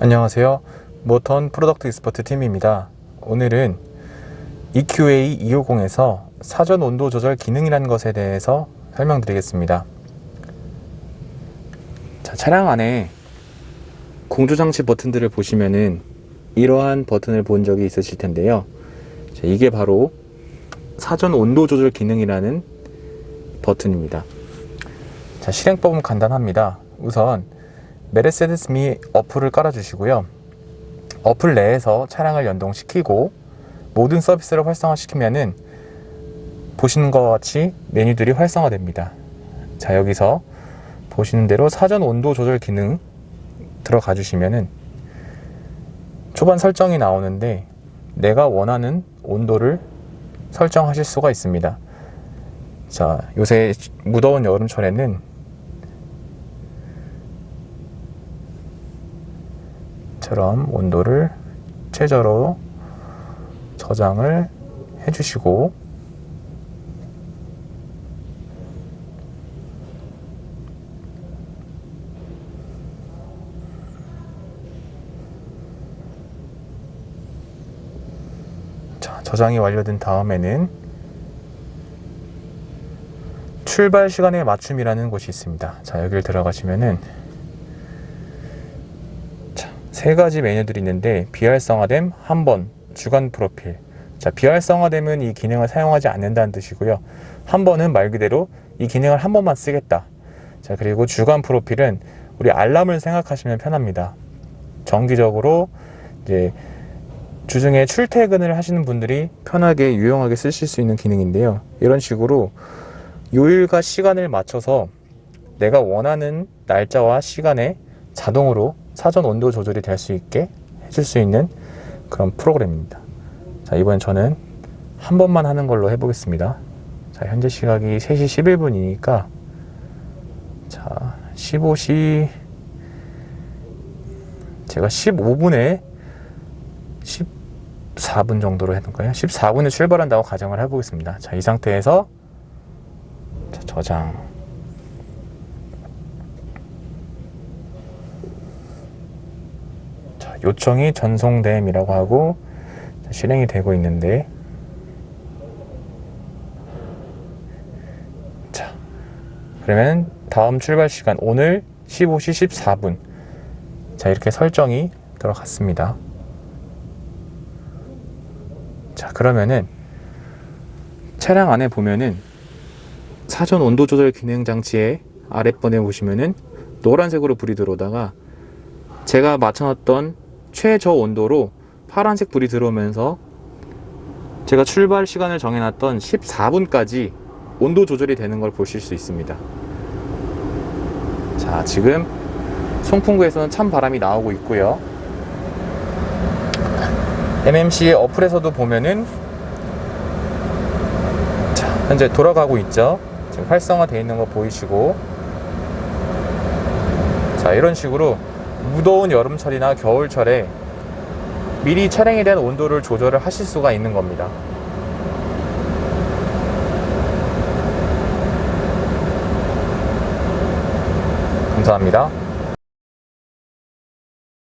안녕하세요. 모턴 프로덕트 익스퍼트 팀입니다. 오늘은 EQA 250에서 사전 온도 조절 기능이라는 것에 대해서 설명드리겠습니다. 자, 차량 안에 공조장치 버튼들을 보시면은 이러한 버튼을 본 적이 있으실 텐데요. 자, 이게 바로 사전 온도 조절 기능이라는 버튼입니다. 자, 실행법은 간단합니다. 우선 메르세데스 미 어플을 깔아주시고요. 어플 내에서 차량을 연동시키고 모든 서비스를 활성화시키면은 보시는 것과 같이 메뉴들이 활성화됩니다. 자, 여기서 보시는 대로 사전 온도 조절 기능 들어가 주시면은 초반 설정이 나오는데 내가 원하는 온도를 설정하실 수가 있습니다. 자, 요새 무더운 여름철에는 처럼 온도를 최저로 저장을 해주시고 자, 저장이 완료된 다음에는 출발 시간에 맞춤이라는 곳이 있습니다. 자, 여기를 들어가시면은 자, 세 가지 메뉴들이 있는데 비활성화됨, 한 번, 주간 프로필. 자, 비활성화됨은 이 기능을 사용하지 않는다는 뜻이고요. 한 번은 말 그대로 이 기능을 한 번만 쓰겠다. 자, 그리고 주간 프로필은 우리 알람을 생각하시면 편합니다. 정기적으로 이제 주중에 출퇴근을 하시는 분들이 편하게 유용하게 쓰실 수 있는 기능인데요. 이런 식으로 요일과 시간을 맞춰서 내가 원하는 날짜와 시간에 자동으로 사전 온도 조절이 될 수 있게 해줄 수 있는 그런 프로그램입니다. 자, 이번엔 저는 한 번만 하는 걸로 해보겠습니다. 자, 현재 시각이 3시 11분이니까 자, 15시 제가 15분에 14분 정도로 해놓을까요? 14분에 출발한다고 가정을 해보겠습니다. 자, 이 상태에서 자, 저장. 요청이 전송됨이라고 하고 자, 실행이 되고 있는데 자, 그러면 다음 출발 시간 오늘 15시 14분 자, 이렇게 설정이 들어갔습니다. 자, 그러면은 차량 안에 보면은 사전 온도 조절 기능 장치의 아랫번에 보시면은 노란색으로 불이 들어오다가 제가 맞춰놨던 최저 온도로 파란색 불이 들어오면서 제가 출발 시간을 정해놨던 14분까지 온도 조절이 되는 걸 보실 수 있습니다. 자, 지금 송풍구에서는 찬 바람이 나오고 있고요. MMC의 어플에서도 보면은 자, 현재 돌아가고 있죠. 지금 활성화 되어 있는 거 보이시고 자, 이런 식으로 무더운 여름철이나 겨울철에 미리 차량에 대한 온도를 조절을 하실 수가 있는 겁니다. 감사합니다.